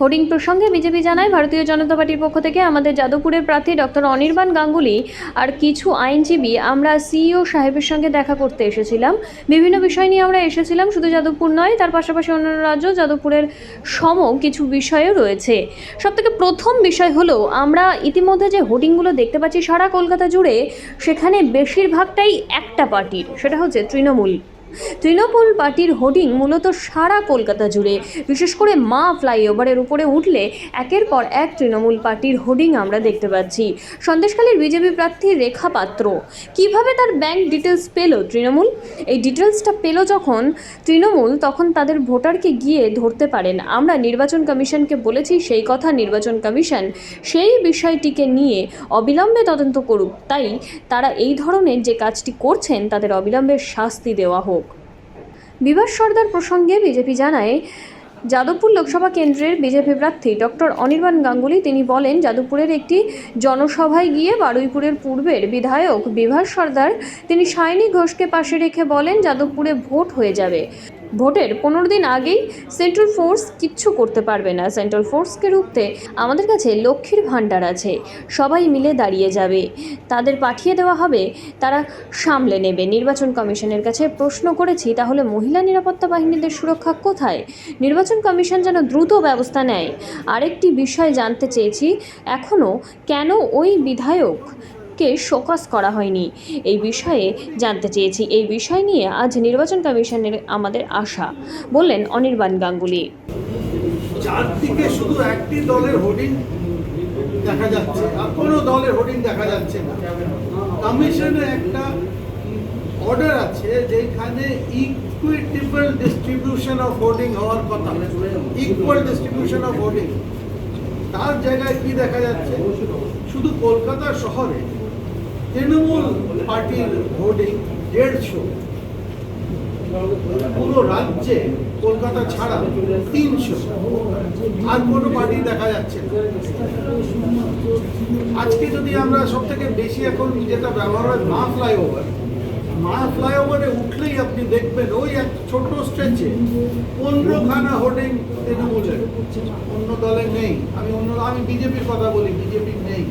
Hoarding প্রসঙ্গে BJP জানায়, ভারতীয় জনতা পার্টির পক্ষ থেকে আমাদের যাদবপুরের প্রার্থী ডক্টর অনির্বাণ গাঙ্গুলি আর কিছু আইনজীবী। আমরা সিইও সাহেবের সঙ্গে দেখা করতে এসেছিলাম। বিভিন্ন বিষয় নিয়ে আমরা এসেছিলাম, শুধু যাদবপুর নয়, তার পাশাপাশি অন্যান্য রাজ্য যাদবপুরের সম কিছু বিষয়ও রয়েছে। সবথেকে প্রথম বিষয় হলো, আমরা ইতিমধ্যে যে হোর্ডিংগুলো দেখতে পাচ্ছি, সারা কলকাতা জুড়ে সেখানে বেশিরভাগটাই একটা পার্টির, সেটা হচ্ছে তৃণমূল। তৃণমূল পার্টির হোর্ডিং মূলত সারা কলকাতা জুড়ে। বিশেষ করে মা ফ্লাইওভারের উপরে উঠলে একের পর এক তৃণমূল পার্টির হোর্ডিং আমরা দেখতে পাচ্ছি। সন্দেশখালীর বিজেপি প্রার্থী রেখা পাত্র। কীভাবে তার ব্যাংক ডিটেলস পেল তৃণমূল? এই ডিটেলসটা পেল যখন তৃণমূল, তখন তাদের ভোটারকে গিয়ে ধরতে পারেন। আমরা নির্বাচন কমিশনকে বলেছি, সেই কথা নির্বাচন কমিশন সেই বিষয়টিকে নিয়ে অবিলম্বে তদন্ত করুক। তাই তারা এই ধরনের যে কাজটি করছেন, তাদের অবিলম্বে শাস্তি দেওয়া হোক। বিভাস সর্দার প্রসঙ্গে বিজেপি জানায়, যাদবপুর লোকসভা কেন্দ্রের বিজেপি প্রার্থী ডক্টর অনির্বাণ গাঙ্গুলি, তিনি বলেন, যাদবপুরের একটি জনসভায় গিয়ে বারুইপুরের পূর্বের বিধায়ক বিভাস সর্দার, তিনি সায়নী ঘোষকে পাশে রেখে বলেন, যাদবপুরে ভোট হয়ে যাবে। ভোটের পনেরো দিন আগেই সেন্ট্রাল ফোর্স কিচ্ছু করতে পারবে না। সেন্ট্রাল ফোর্সকে রুখতে আমাদের কাছে লক্ষ্মীর ভাণ্ডার আছে। সবাই মিলে দাঁড়িয়ে যাবে। তাদের পাঠিয়ে দেওয়া হবে, তারা সামলে নেবে। নির্বাচন কমিশনের কাছে প্রশ্ন করেছি, তাহলে মহিলা নিরাপত্তা বাহিনীদের সুরক্ষা কোথায়? নির্বাচন কমিশন যেন দ্রুত ব্যবস্থা নেয়। আরেকটি বিষয় জানতে চেয়েছি এখনও কেন ওই বিধায়ক কে শোকস করা হয়নি। এই বিষয়ে জানতে চেয়েছি। এই বিষয় নিয়ে আজ নির্বাচন কমিশনের আমাদের আশা, বললেন অনির্বাণ গাঙ্গুলি। চারদিকে শুধু একটি দলের হোর্ডিং দেখা যাচ্ছে, আর কোনো দলের হোর্ডিং দেখা যাচ্ছে না। কমিশনে একটা অর্ডার আছে যেখানে ইকুইটেবল ডিস্ট্রিবিউশন অফ হোর্ডিং হওয়ার কথা। ইকুয়াল ডিস্ট্রিবিউশন অফ হোর্ডিং তার জায়গায় কি দেখা যাচ্ছে? শুধু কলকাতা শহরে পার্টির হোর্ডিং দেড়শো। পুরো রাজ্যে কলকাতা ছাড়া তিনশো। আর কোনো পার্টি দেখা যাচ্ছে আজকে যদি আমরা সব থেকে বেশি এখন যেটা ব্যবহার হয়, মা ফ্লাইওভার। মা ফ্লাইওভারে উঠলেই আপনি দেখবেন ওই এক ছোট স্ট্রেচে পনেরোখানা হোর্ডিং তৃণমূলের। অন্য দলের নেই। আমি অন্য আমি বিজেপির কথা বলি, বিজেপি নেই।